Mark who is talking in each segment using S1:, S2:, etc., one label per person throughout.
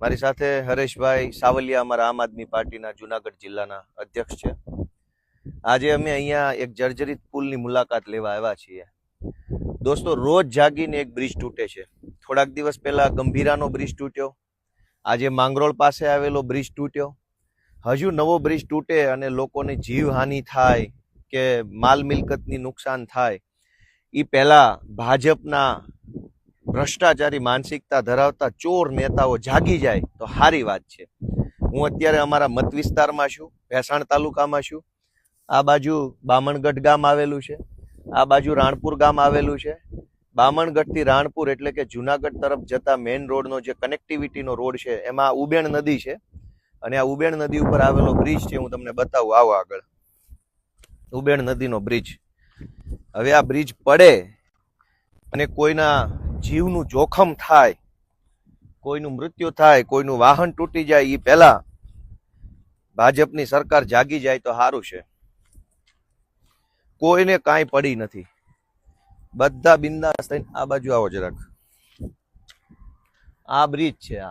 S1: મારી સાથે હરેશભાઈ સાવલિયા અમારા આમ આદમી પાર્ટીના જુનાગઢ જિલ્લાના અધ્યક્ષ છે. આજે અમે અહીંયા એક જર્જરિત પુલની મુલાકાત લેવા આવ્યા છીએ. દોસ્તો, રોજ જાગીને એક બ્રિજ તૂટે છે. થોડાક દિવસ પહેલાં ગંભીરાનો બ્રિજ તૂટ્યો. આજે માંગરોળ પાસે આવેલો બ્રિજ તૂટ્યો. હજુ નવો બ્રિજ તૂટે અને લોકોને જીવહાનિ થાય કે માલ મિલકતની નુકસાન થાય એ પહેલાં ભાજપના ભ્રષ્ટાચારી માનસિકતા ધરાવતા ચોર નેતાઓ જાગી જાય તો સારી વાત છે. હું અત્યારે અમારા મત વિસ્તારમાં છું, ભેસાણ તાલુકામાં છું. આ બાજુ બામણગઢ ગામ આવેલું છે. આ બાજુ રાણપુર ગામ આવેલું છે. બામણગઢથી રાણપુર એટલે કે જુનાગઢ તરફ જતા મેઇન રોડનો જે કનેક્ટિવિટીનો રોડ છે, એમાં ઉબેણ નદી છે. અને આ ઉબેણ નદી ઉપર આવેલો બ્રિજ છે, હું તમને બતાવું આવો આગળ. ઉબેણ નદીનો બ્રિજ હવે આ બ્રિજ પડે અને કોઈના જીવનું જોખમ થાય, કોઈનું મૃત્યુ થાય, કોઈનું વાહન તૂટી જાય એ પહેલા ભાજપની સરકાર જાગી જાય તો સારું છે. કોઈને કાંઈ પડી નથી. બધા બિંદાસ થઈને આ બાજુ આવો જરાક. આ બ્રિજ છે આ.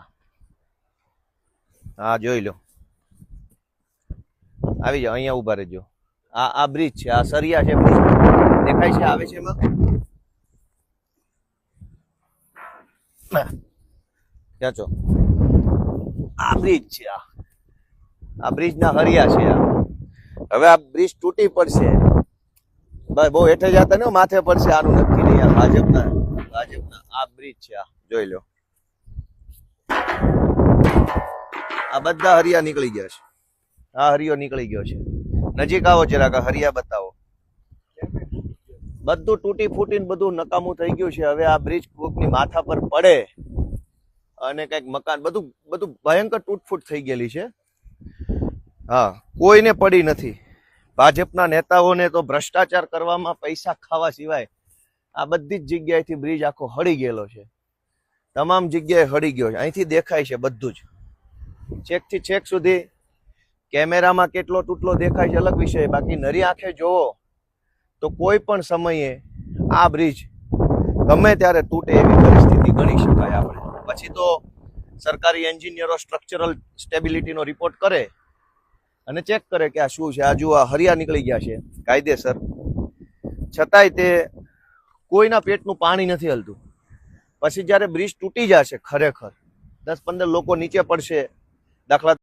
S1: હા, જોઈ લો. આવી જાઓ, અહીંયા ઊભા રહેજો. આ આ બ્રિજ છે, આ સરિયા છે, દેખાય છે, આવે છે એમાં? ક્યાં છો? આ બ્રિજ છે આ. આ બ્રિજ ના હરિયા છે આ. હવે આ બ્રિજ તૂટી પડશે. ભાઈ બહુ હેઠે જતા ને માથે પડશે આનું નક્કી નહીં આ ભાજપના ભાજપના. આ બ્રિજ છે આ. જોઈ લો. આ બધા હરિયા નીકળી ગયા છે. આ હરિયો નીકળી ગયો છે. નજીક આવો જરાક હરિયા બતાવો. બધું તૂટી ફૂટીને બધું નકામું થઈ ગયું છે. હવે આ બ્રિજ કોકની માથા પર પડે અને કંઈક મકાન, બધું બધું ભયંકર તૂટફૂટ થઈ ગયેલી છે. હા, કોઈને પડી નથી. ભાજપના નેતાઓને તો ભ્રષ્ટાચાર કરવામાં પૈસા ખાવા સિવાય આ બધી જ જગ્યાએથી બ્રિજ આખો હળી ગયેલો છે. તમામ જગ્યાએ હળી ગયો છે. અહીંથી દેખાય છે બધું જ. છેકથી છેક સુધી કેમેરામાં કેટલો તૂટલો દેખાય છે અલગ વિષય. બાકી નરી આંખે જોવો તો કોઈ પણ સમયે આ બ્રિજ ગમે ત્યારે તૂટે એવી પરિસ્થિતિ ગણી શકાય આપણે. પછી તો સરકારી એન્જિનિયરો સ્ટ્રક્ચરલ સ્ટેબિલિટીનો રિપોર્ટ કરે અને ચેક કરે કે આ શું છે? આજુ આ હરિયા નીકળી ગયા છે. કાયદેસર. છતાંય તે કોઈના પેટનું પાણી નથી હલતું. પછી જ્યારે બ્રિજ તૂટી જશે ખરેખર, દસ પંદર લોકો નીચે પડશે, દાખલા